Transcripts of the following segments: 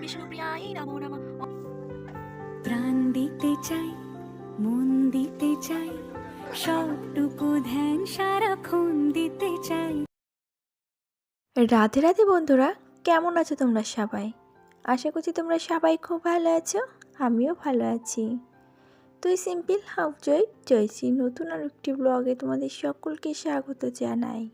বিষ্ণুপ্রিয়ায় নমো নমঃ প্রাণ দিতে চাই মন দিতে চাই সবটুকু ধ্যান সারাক্ষণ দিতে চাই রাধে রাধে বন্ধুরা কেমন আছো তোমরা সবাই? আশা করছি তোমরা সবাই খুব ভালো আছো আমিও ভালো আছি। তুই সিম্পল হাউস জয় জয়সি নতুন আর একটি ব্লগে তোমাদের সকলকে স্বাগত জানাই।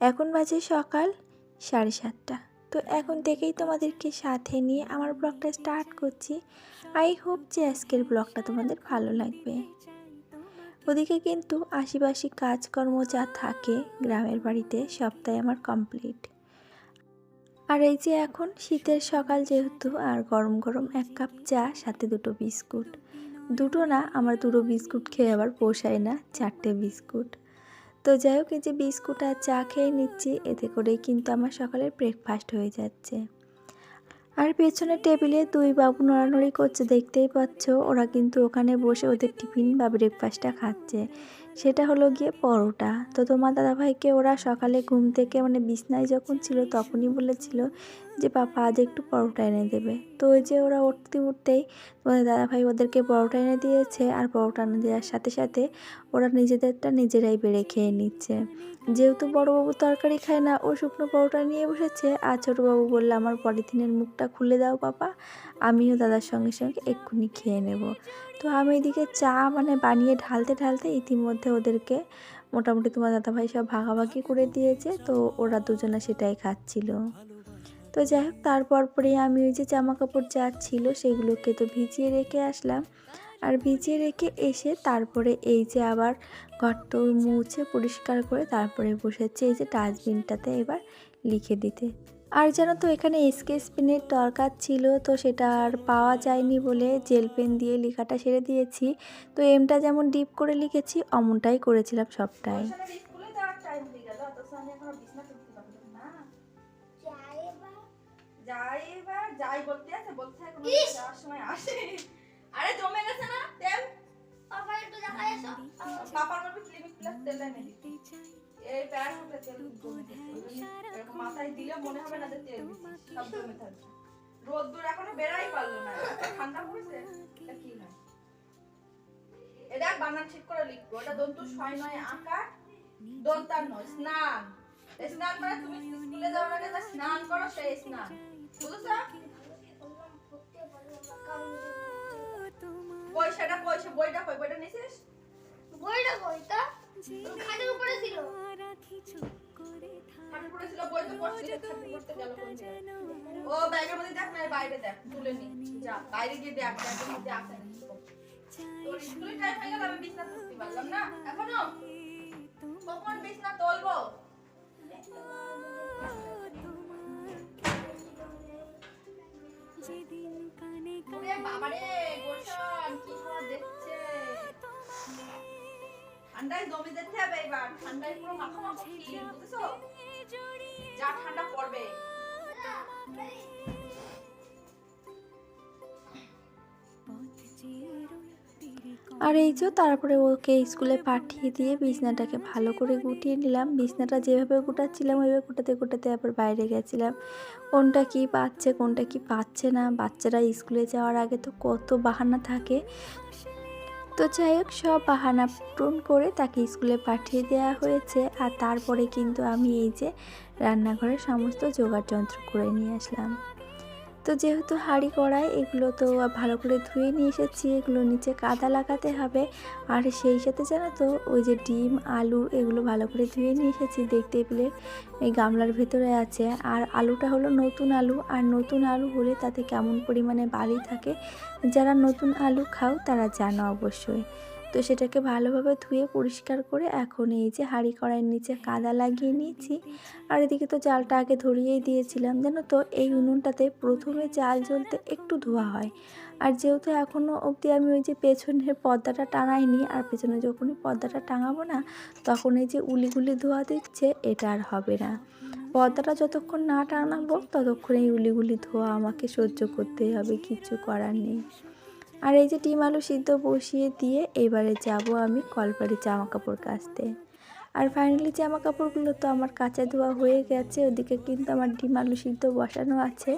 এখন বাজে সকাল সাড়ে সাতটা। তো এখন থেকেই তোমাদেরকে সাথে নিয়ে আমার ব্লগটা স্টার্ট করছি। আই হোপ যে আজকের ব্লগটা তোমাদের ভালো লাগবে। ওদিকে কিন্তু আশিপাশি কাজকর্ম যা থাকে গ্রামের বাড়িতে সবটাই আমার কমপ্লিট আর এই যে এখন শীতের সকাল যেহেতু আর গরম গরম এক কাপ চা, সাথে দুটো বিস্কুট। দুটো না, আমার দুটো বিস্কুট খেয়ে আবার পোষায় না, চারটে বিস্কুট। তো যাই হোক, এই যে বিস্কুট আর চা খেয়ে নিচ্ছি। এতে করেই কিন্তু আমার সকালের ব্রেকফাস্ট হয়ে যাচ্ছে। আর পেছনের টেবিলে দুই বাবু নড়ানড়ি করছে, দেখতেই পাচ্ছ। ওরা কিন্তু ওখানে বসে ওদের টিফিন বা ব্রেকফাস্টটা খাচ্ছে। সেটা হলো গিয়ে পরোটা। তো তোমার দাদাভাইকে ওরা সকালে ঘুম থেকে মানে বিছনায় যখন ছিল তখনই বলেছিল যে, পাপা, আজ একটু পরোটা এনে দেবে। তো ওই যে ওরা উঠতে উঠতেই তোমাদের দাদাভাই ওদেরকে পরোটা এনে দিয়েছে আর পরোটা এনে দেওয়ার সাথে সাথে ওরা নিজেদেরটা নিজেরাই বেড়ে খেয়ে নিচ্ছে। যেহেতু বড়োবাবু তরকারি খায় না, ও শুকনো পরোটা নিয়ে বসেছে। আর ছোটোবাবু বলল, আমার পলিথিনের মুখটা খুলে দাও, পাপা। আমিও দাদার সঙ্গে সঙ্গে এক্ষুনি খেয়ে নেব। তো আমি এদিকে চা মানে বানিয়ে ঢালতে ঢালতে ইতিমধ্যে ওদেরকে মোটামুটি তোমার দাদাভাই সব ভাগাভাগি করে দিয়েছে, তো ওরা দুজনে সেটাই খাচ্ছিল। তো যাই হোক, তারপর পরে আমি ওই যে জামা কাপড় যা ছিল সেগুলোকে তো ভিজিয়ে রেখে আসলাম। আর ভিজিয়ে রেখে এসে তারপরে এই যে আবার ঘরটো মুছে পরিষ্কার করে তারপরে বসেছে এই যে ডাস্টবিনটাতে এবার লিখে দিতে। আর যেন তো এখানে স্কেচ পেনের দরকার ছিল তো সেটা আর পাওয়া যায়নি বলে জেল পেন দিয়ে লেখাটা সেরে দিয়েছি। তো এমটা যেমন ডিপ করে লিখেছি অমনটাই করেছিলাম সবটাই। স্কুলে যাওয়ার টাইম হয়ে গেল অথচ আমি এখনও বিছনা তুলতে পারলাম না। যাই এবার। যাই বলতে আছে বলতে আছে কোনো যাওয়ার সময় আসে আরে জমে গেছে না তেল? পাপার মধ্যে ক্লিনিক প্লাস তেল এনে দিতে এই প্যার হবে। তেল মাথায় দিলে মনে হবে না যে তেল সব জমে থাকবে রোদ্দুর এখনও বেরাই পারল না। ঠান্ডা পড়েছে কি হয়? এটা বানান ঠিক করে লিখব। এটা দন্তু ছয় নয় আঁকা দন্তার নয় স্নান। স্নান মানে তুমি স্কুলে যাওয়ার আগে যা স্নান করো সেই স্নান। বুঝেছ? পয়সাটা পয়সা বইটা কই? বইটা নিছিস বইটা বইটা খাটের উপরে ছিল। ও ব্যাগের মধ্যে দেখ না বাইরে দেখ তুলে নি যা বাইরে গিয়ে দেখ ব্যাগের মধ্যে আছে তোর স্কুলে টাইম হয়ে গেল আমি বিছনা তুলতে পারলাম না। এখনও? কখন বিছনা তুলবো? ওরে বাবারে ঠান্ডায় জমে যেতে হবে এবার। ঠান্ডায় পুরো বুঝেছ? যা ঠান্ডা পড়বে। আর এই যে তারপরে ওকে স্কুলে পাঠিয়ে দিয়ে বিছনাটাকে ভালো করে গুটিয়ে নিলাম। বিছনাটা যেভাবে গুটাচ্ছিলাম, ওইভাবে গুটাতে গুটাতে আবার বাইরে গেছিলাম। কোনটা কি পাচ্ছে, কোনটা কি পাচ্ছে না? বাচ্চারা স্কুলে যাওয়ার আগে তো কত বাহানা থাকে। তো যাই হোক সব বাহানা পূরণ করে তাকে স্কুলে পাঠিয়ে দেওয়া হয়েছে আর তারপরে কিন্তু আমি এই যে রান্নাঘরের সমস্ত যোগাযন্ত্র করে নিয়ে আসলাম। তো যেহেতু হাঁড়ি কড়াই, এগুলো তো ভালো করে ধুয়ে নিয়ে এসেছি, এগুলো নিচে কাদা লাগাতে হবে। আর সেই সাথে জানো তো, ওই যে ডিম, আলু, এগুলো ভালো করে ধুয়ে নিয়ে এসেছি, দেখতে পেলে এই গামলার ভেতরে আছে। আর আলুটা হলো নতুন আলু, আর নতুন আলু হলে তাতে কেমন পরিমাণে বালি থাকে, যারা নতুন আলু খাও তারা জানো অবশ্যই। তো সেটাকে ভালোভাবে ধুয়ে পরিষ্কার করে এখন এই যে হাঁড়ি কড়াইয়ের নিচে কাদা লাগিয়ে নিয়েছি। আর এদিকে তো জালটা আগে ধরিয়েই দিয়েছিলাম, জানো তো? এই উনুনটাতে প্রথমে জাল জ্বলতে একটু ধোয়া হয়। আর যেহেতু এখনও অবধি আমি ওই যে পেছনের পর্দাটা টানাইনি, আর পেছনে যখনই পর্দাটা টাঙাবো না, তখন এই যে উলিগুলি ধোয়া দিচ্ছে, এটা আর হবে না। পর্দাটা যতক্ষণ না টানাবো ততক্ষণ এই উলিগুলি ধোয়া আমাকে সহ্য করতেই হবে, কিছু করার নেই। আর এই যে ডিম আলু সিদ্ধ বসিয়ে দিয়ে এবারে যাব আমি কলপাড়ি জামা কাপড় কাচতে। আর ফাইনালি জামা কাপড়গুলো তো আমার কাঁচা ধোয়া হয়ে গেছে, ওদিকে কিন্তু আমার ডিম আলু সিদ্ধ বসানো আছে।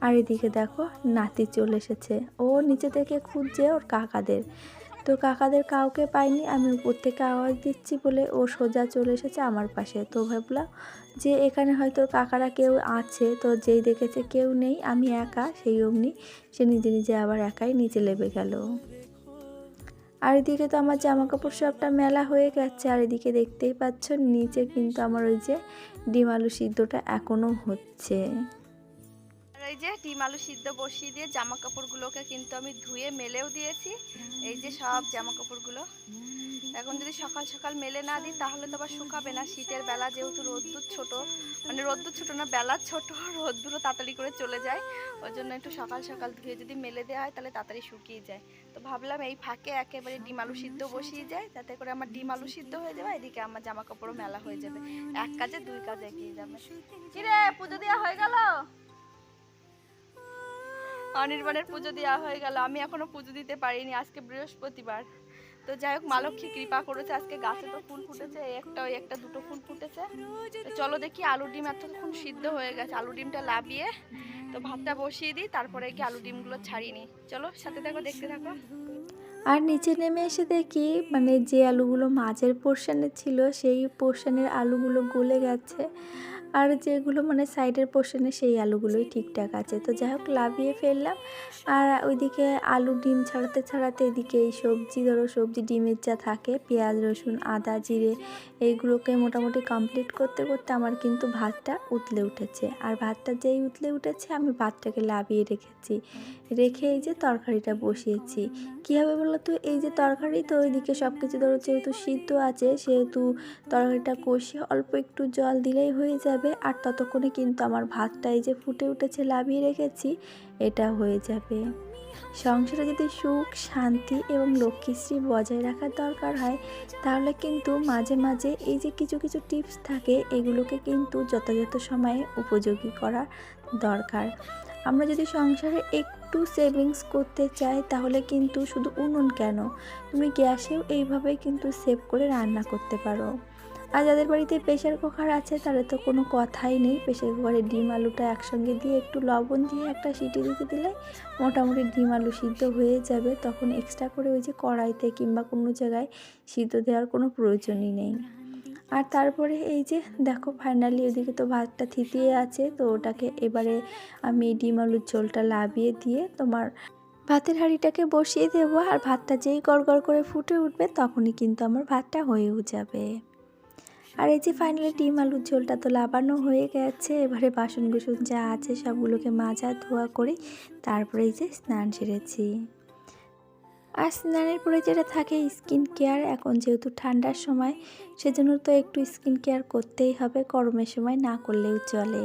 আর এদিকে দেখো নাতি চলে এসেছে, ও নিচে থেকে খুঁজছে ওর কাকাদের। তো কাকাদের কাউকে পাইনি, আমি উপর থেকে আওয়াজ দিচ্ছি বলে ও সোজা চলে এসেছে আমার পাশে। তো ভাবলাম যে এখানে হয়তো কাকারা কেউ আছে, তো যেই দেখেছে কেউ নেই, আমি একা, সেই অমনি সে নিজে নিজে আবার একাই নিচে লেবে গেল। আর এদিকে তো আমার জামা কাপড় সবটা মেলা হয়ে গেছে, আর এদিকে দেখতেই পাচ্ছ নিচে কিন্তু আমার ওই যে ডিম আলু সিদ্ধটা এখনও হচ্ছে। এই যে ডিম আলু সিদ্ধ বসিয়ে দিয়ে জামা কাপড়গুলোকে কিন্তু আমি ধুয়ে মেলেও দিয়েছি। এই যে সব জামা কাপড়গুলো এখন যদি সকাল সকাল মেলে না দিই, তাহলে তো আবার শুকাবে না। শীতের বেলা যেহেতু রোদ্দুর ছোট মানে রোদ্দুর ছোট না, বেলা ছোট, রোদ্দুরও তাড়াতাড়ি করে চলে যায়। ওই জন্য একটু সকাল সকাল ধুয়ে যদি মেলে দেওয়া হয়, তাহলে তাড়াতাড়ি শুকিয়ে যায়। তো ভাবলাম এই ফাঁকে একেবারে ডিম আলু সিদ্ধ বসিয়ে যায়, যাতে করে আমার ডিম আলু সিদ্ধ হয়ে যাবে, এদিকে আমার জামা কাপড়ও মেলা হয়ে যাবে। এক কাজে দুই কাজে এগিয়ে যাবে। কিরে, পুজো দেওয়া হয়ে গেল? অনির্বাণের পুজো দেওয়া হয়ে গেল। আমি এখনও পুজো দিতে পারিনি, আজকে বৃহস্পতিবার। তো যাই হোক, মালক্ষী কৃপা করেছে, আজকে গাছে তো ফুল ফুটেছে, একটা ওই একটা দুটো ফুল ফুটেছে। চলো দেখি আলু ডিম এতক্ষণ সিদ্ধ হয়ে গেছে। আলু ডিমটা লাবিয়ে তো ভাতটা বসিয়ে দিই, তারপরে কি আলু ডিমগুলো ছাড়িয়ে নিই। চলো, সাথে থাকো, দেখতে থাকো। আর নিচে নেমে এসে দেখি মানে যে আলুগুলো মাঝের পোর্শনে ছিল, সেই পোর্শনের আলুগুলো গলে গেছে। আর যেগুলো মানে সাইডের পোর্শনে সেই আলুগুলোই ঠিকঠাক আছে। তো যাই হোক লাভিয়ে ফেললাম। আর ওইদিকে আলু ডিম ছাড়াতে ছাড়াতে এদিকে এই সবজি, ধরো সবজি, ডিমের যা থাকে, পেঁয়াজ, রসুন, আদা, জিরে, এইগুলোকে মোটামুটি কমপ্লিট করতে করতে আমার কিন্তু ভাতটা উতলে উঠেছে। আর ভাতটা যেই উতলে উঠেছে, আমি ভাতটাকে লাভিয়ে রেখেছি। রেখে এই যে তরকারিটা বসিয়েছি। কী হবে বলো তো? এই যে তরকারি, তো ওইদিকে সব কিছু ধরো যেহেতু সিদ্ধ আছে, সেহেতু তরকারিটা কষিয়ে অল্প একটু জল দিলেই হয়ে যাবে। আর ততক্ষণে কিন্তু আমার ভাতটা এই যে ফুটে উঠেছে লাভিয়ে রেখেছি, এটা হয়ে যাবে। সংসারে যদি সুখ, শান্তি এবং লক্ষ্মীশ্রী বজায় রাখার দরকার হয়, তাহলে কিন্তু মাঝে মাঝে এই যে কিছু কিছু টিপস থাকে, এগুলোকে কিন্তু যথাযথ সময়ে উপযোগী করা দরকার। আমরা যদি সংসারে একটু সেভিংস করতে চাই, তাহলে কিন্তু শুধু উনুন কেন? তুমি গ্যাসেও এইভাবে কিন্তু সেভ করে রান্না করতে পারো। আর যাদের বাড়িতে প্রেশার কুকার আছে, তাদের তো কোনো কথাই নেই। প্রেশার কুকারে ডিম আলুটা একসঙ্গে দিয়ে একটু লবণ দিয়ে একটা সিটি দিতে দিলে মোটামুটি ডিম আলু সিদ্ধ হয়ে যাবে। তখন এক্সট্রা করে ওই যে কড়াইতে কিংবা কোনো জায়গায় সিদ্ধ দেওয়ার কোনো প্রয়োজনই নেই। আর তারপরে এই যে দেখো ফাইনালি ওদিকে তো ভাতটা থিতিয়ে আছে, তো ওটাকে এবারে আমি ডিম আলুর ঝোলটা লাভিয়ে দিয়ে তোমার ভাতের হাঁড়িটাকে বসিয়ে দেবো। আর ভাতটা যেই গড় করে ফুটে উঠবে, তখনই কিন্তু আমার ভাতটা হয়েও যাবে। আর এই যে ফাইনালি ডিম আলুর ঝোলটা তো লাবানো হয়ে গেছে, এবারে বাসন কুসন যা আছে সবগুলোকে মাজা ধোয়া করে তারপরে এই যে স্নান সেরেছি। আর স্নানের পরে যেটা থাকে স্কিন কেয়ার এখন যেহেতু ঠান্ডার সময়, সেজন্য তো একটু স্কিন কেয়ার করতেই হবে, গরমের সময় না করলেও চলে।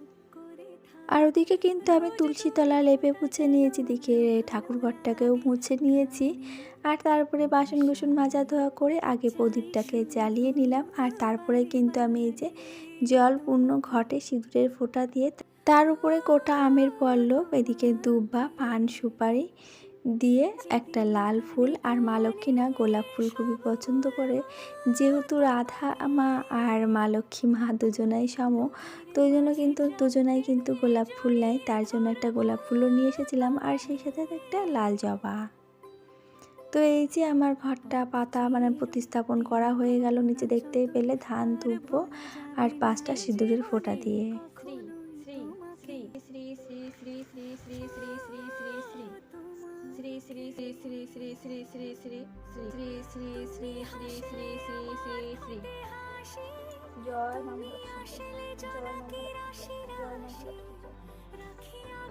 আর ওদিকে কিন্তু আমি তুলসী তলা লেপে মুছে নিয়েছি, দিকে ঠাকুরঘরটাকেও মুছে নিয়েছি। আর তারপরে বাসন কুসন মাজা ধোয়া করে আগে প্রদীপটাকে জ্বালিয়ে নিলাম। আর তারপরে কিন্তু আমি এই যে জলপূর্ণ ঘটে সিঁদুরের ফোঁটা দিয়ে, তার উপরে কোটা আমের পল্লব, এদিকে দুব্বা, পান, সুপারি দিয়ে একটা লাল ফুল আর মা লক্ষ্মী না, গোলাপ ফুল খুবই পছন্দ করে। যেহেতু রাধা, মা আর মা লক্ষ্মী, মা দুজনাই সম, তো ওই জন্য কিন্তু দুজনাই কিন্তু গোলাপ ফুল নেয়। তার জন্য একটা গোলাপ ফুলও নিয়ে এসেছিলাম আর সেই সাথে একটা লাল জবা। তো এই যে আমার ঘরটা, পাতা মানে প্রতিস্থাপন করা হয়ে গেল নিচে দেখতেই পেলে ধান তুলবো আর পাঁচটা সিঁদুরের ফোঁটা দিয়ে। শ্রী শ্রী শ্রী শ্রী শ্রী শ্রী শ্রী শ্রী শ্রী শ্রী শ্রী শ্রী শ্রী জয়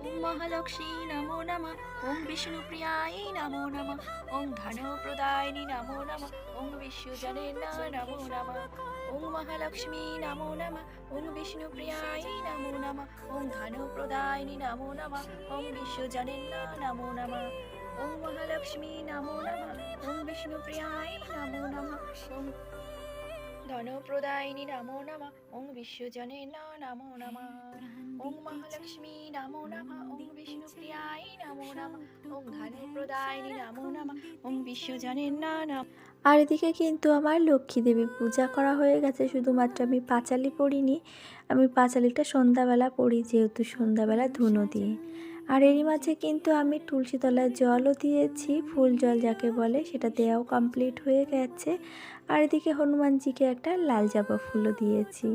ওম মহালক্ষ্মী নমো নম ওম বিষ্ণুপ্রিয়ায় নমো নমঃ ওম ধনপ্রদায়িনী নমো নমঃ ওং বিশ্বজনে নমো নমঃ ওং মহালক্ষ্মী নমো নমঃ ওং বিষ্ণুপ্রিয়ায় নমো নমঃ ওং ধনপ্রদায়িনী নমো নমঃ ওং বিশ্বজনে নমো নমঃ ওং মহালক্ষ্মী নমো নমঃ। ওং বিষ্ণুপ্রিয়ায় নমো নমঃ। ওং ধনপ্রদায়িনী নমো নমঃ। ওং বিশ্বজনে নমো নমঃ। ওং মহালক্ষ্মী নমো নমঃ। ওং বিষ্ণুপ্রিয়ায় নমো নমঃ। ওং ধনপ্রদায়িনী নমো নমঃ। ওং বিশ্বজনে নমঃ। আর এদিকে কিন্তু আমার লক্ষ্মী দেবীর পূজা করা হয়ে গেছে। শুধুমাত্র আমি পাঁচালি পড়িনি। আমি পাঁচালিটা সন্ধ্যাবেলা পড়ি, যেহেতু সন্ধ্যাবেলা ধুনো দিয়ে আর এরই মাঝে কিন্তু আমি তুলসী তলায় জলও দিয়েছি, ফুল জল যাকে বলে সেটা দেওয়াও কমপ্লিট হয়ে গেছে। আর এদিকে হনুমানজিকে একটা লাল জবা ফুলও দিয়েছি।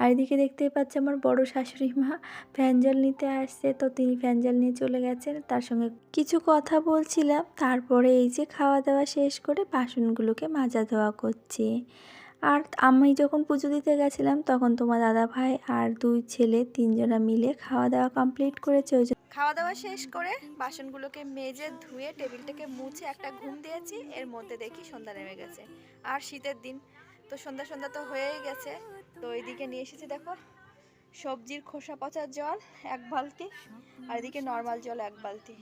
আর এদিকে দেখতেই পাচ্ছি আমার বড় শাশুড়ি মা ফ্যান জল নিতে আসছে, তো তিনি ফ্যান জল নিয়ে চলে গেছেন। তার সঙ্গে কিছু কথা বলছিলাম, তারপরে এই যে খাওয়া দাওয়া শেষ করে বাসনগুলোকে মাজা ধোয়া করছি। আর আমি যখন পুজো দিতে গেছিলাম তখন তোমার দাদা ভাই আর দুই ছেলে তিনজনা মিলে খাওয়া দাওয়া কমপ্লিট করেছে। ওই খাওয়া দাওয়া শেষ করে বাসনগুলোকে মেজে ধুয়ে টেবিলটাকে মুছে একটা ঘুম দিয়েছি। এর মধ্যে দেখি সন্ধ্যা নেমে গেছে। আর শীতের দিন, তো সন্ধ্যা সন্ধ্যা তো হয়েই গেছে। তো এইদিকে নিয়ে এসেছি দেখো, সবজির খোসা পচার জল, এক বালতি। আর এদিকে নর্মাল জল, এক বালতি।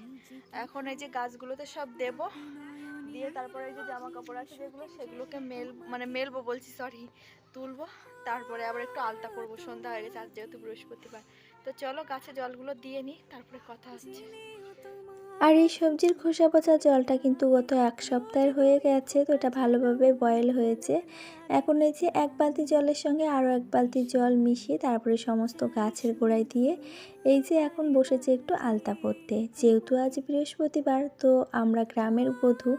এখন এই যে গাছগুলোতে সব দেব, দিয়ে তারপরে এই যে জামা কাপড় আছে যেগুলো, সেগুলোকে মেল মানে মেলবো বলছি সরি তুলবো। তারপরে আবার একটু আলতা করব, সন্ধ্যা হয়ে গেছে আর যেহেতু বৃহস্পতিবার। তো চলো গাছে জলগুলো দিয়ে নিই, তারপরে কথা আসছে আর এই সবজির খোসা পচা জলটা কিন্তু গত এক সপ্তাহের হয়ে গেছে, তো এটা ভালোভাবে বয়েল হয়েছে। এখন এই যে এক বালতি জলের সঙ্গে আরও এক বালতি জল মিশিয়ে তারপরে সমস্ত গাছের গোড়ায় দিয়ে, এই যে এখন বসেছে একটু আলতা পরতে যেহেতু আজ বৃহস্পতিবার, তো আমরা গ্রামের বধূ,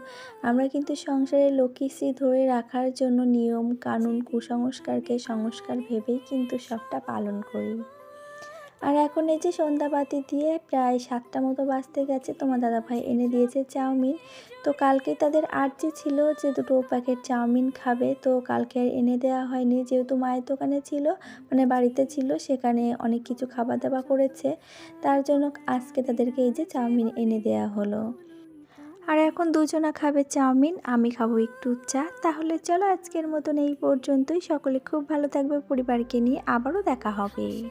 আমরা কিন্তু সংসারের লক্ষ্মীশ্রী ধরে রাখার জন্য নিয়ম, কানুন, কুসংস্কারকে সংস্কার ভেবেই কিন্তু সবটা পালন করি। আর এখন এই যে সন্ধ্যাবাতি দিয়ে প্রায় সাতটা মতো বাজতে গেছে, তোমার দাদাভাই এনে দিয়েছে চাউমিন। তো কালকে তাদের আর্জি ছিল যে দুটো প্যাকেট চাউমিন খাবে, তো কালকে আর এনে দেওয়া হয়নি। যেহেতু মায়ের দোকানে ছিল মানে বাড়িতে ছিল, সেখানে অনেক কিছু খাবার দাবার করেছে। তার জন্য আজকে তাদেরকে এই যে চাউমিন এনে দেওয়া হলো। আর এখন দুজনা খাবে চাউমিন, আমি খাব একটু চা। তাহলে চলো আজকের মতন এই পর্যন্তই। সকলে খুব ভালো থাকবে, পরিবারকে নিয়ে আবারও দেখা হবে।